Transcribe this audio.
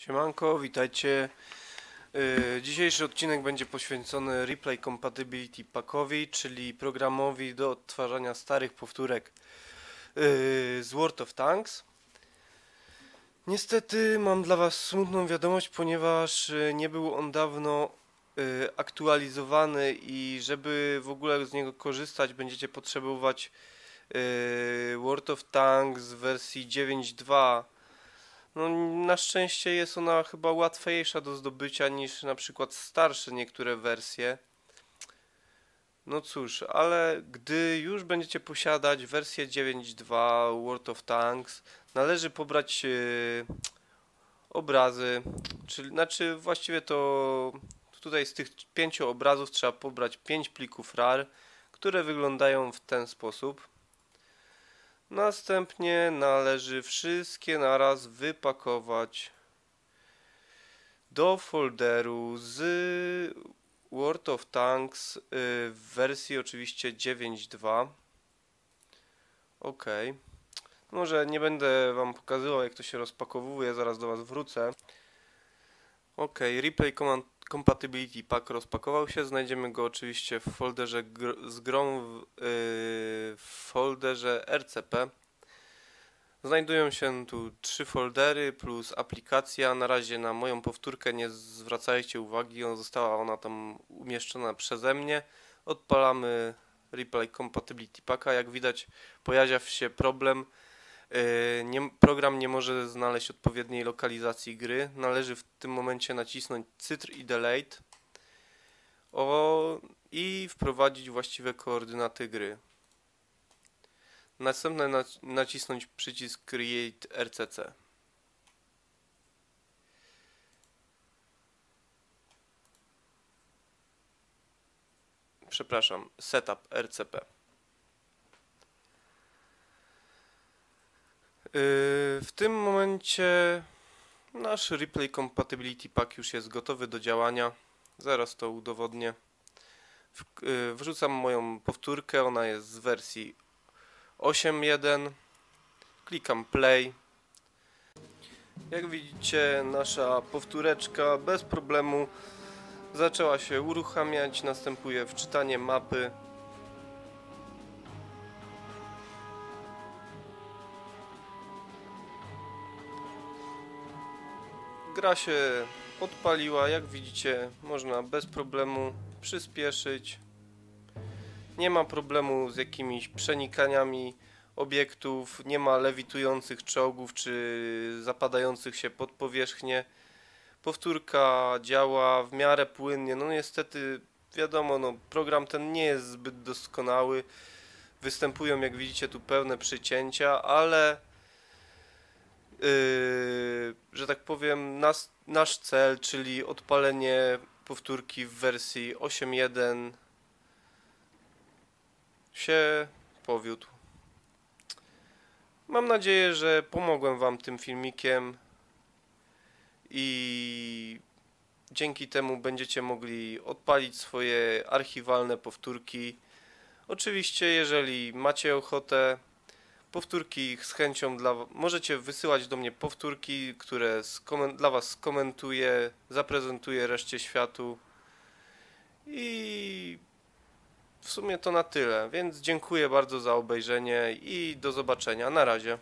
Siemanko, witajcie. Yy, Dzisiejszy odcinek będzie poświęcony Replay Compatibility Packowi, czyli programowi do odtwarzania starych powtórek yy, z World of Tanks. Niestety mam dla Was smutną wiadomość, ponieważ yy, nie był on dawno aktualizowany i żeby w ogóle z niego korzystać będziecie potrzebować World of Tanks w wersji 9.2 no, na szczęście jest ona chyba łatwiejsza do zdobycia niż na przykład starsze niektóre wersje. No cóż, ale gdy już będziecie posiadać wersję 9.2 World of Tanks, należy pobrać e, obrazy, czyli znaczy właściwie to tutaj z tych pięciu obrazów trzeba pobrać 5 plików RAR, które wyglądają w ten sposób. Następnie należy wszystkie naraz wypakować do folderu z World of Tanks y, w wersji oczywiście 9.2. Ok. Może nie będę Wam pokazywał jak to się rozpakowuje, zaraz do Was wrócę. Ok, Replay Command Compatibility Pack rozpakował się. Znajdziemy go oczywiście w folderze gr z grą w, yy, w folderze RCP. Znajdują się tu trzy foldery plus aplikacja. Na razie na moją powtórkę nie zwracajcie uwagi, ona została ona tam umieszczona przeze mnie. Odpalamy Replay Compatibility Packa. Jak widać pojawia się problem. Yy, nie, program nie może znaleźć odpowiedniej lokalizacji gry. Należy w tym momencie nacisnąć Cytr i Delete o, i wprowadzić właściwe koordynaty gry. Następnie nac- nacisnąć przycisk Create RCC. Przepraszam, Setup RCP. W tym momencie nasz Replay Compatibility Pack już jest gotowy do działania. Zaraz to udowodnię. Yy, Wrzucam moją powtórkę, ona jest z wersji 8.1. Klikam play. Jak widzicie, nasza powtóreczka bez problemu zaczęła się uruchamiać. Następuje wczytanie mapy. Gra się odpaliła, jak widzicie, można bez problemu przyspieszyć. Nie ma problemu z jakimiś przenikaniami obiektów, nie ma lewitujących czołgów czy zapadających się pod powierzchnię. Powtórka działa w miarę płynnie. No niestety, wiadomo, no, program ten nie jest zbyt doskonały. Występują, jak widzicie, tu pewne przycięcia, ale yy, tak powiem, nas, nasz cel, czyli odpalenie powtórki w wersji 8.1 się powiódł. Mam nadzieję, że pomogłem Wam tym filmikiem i dzięki temu będziecie mogli odpalić swoje archiwalne powtórki. Oczywiście, jeżeli macie ochotę, powtórki z chęcią dla możecie wysyłać do mnie powtórki, które skomen- dla Was skomentuję, zaprezentuję reszcie światu i w sumie to na tyle, więc dziękuję bardzo za obejrzenie i do zobaczenia. Na razie.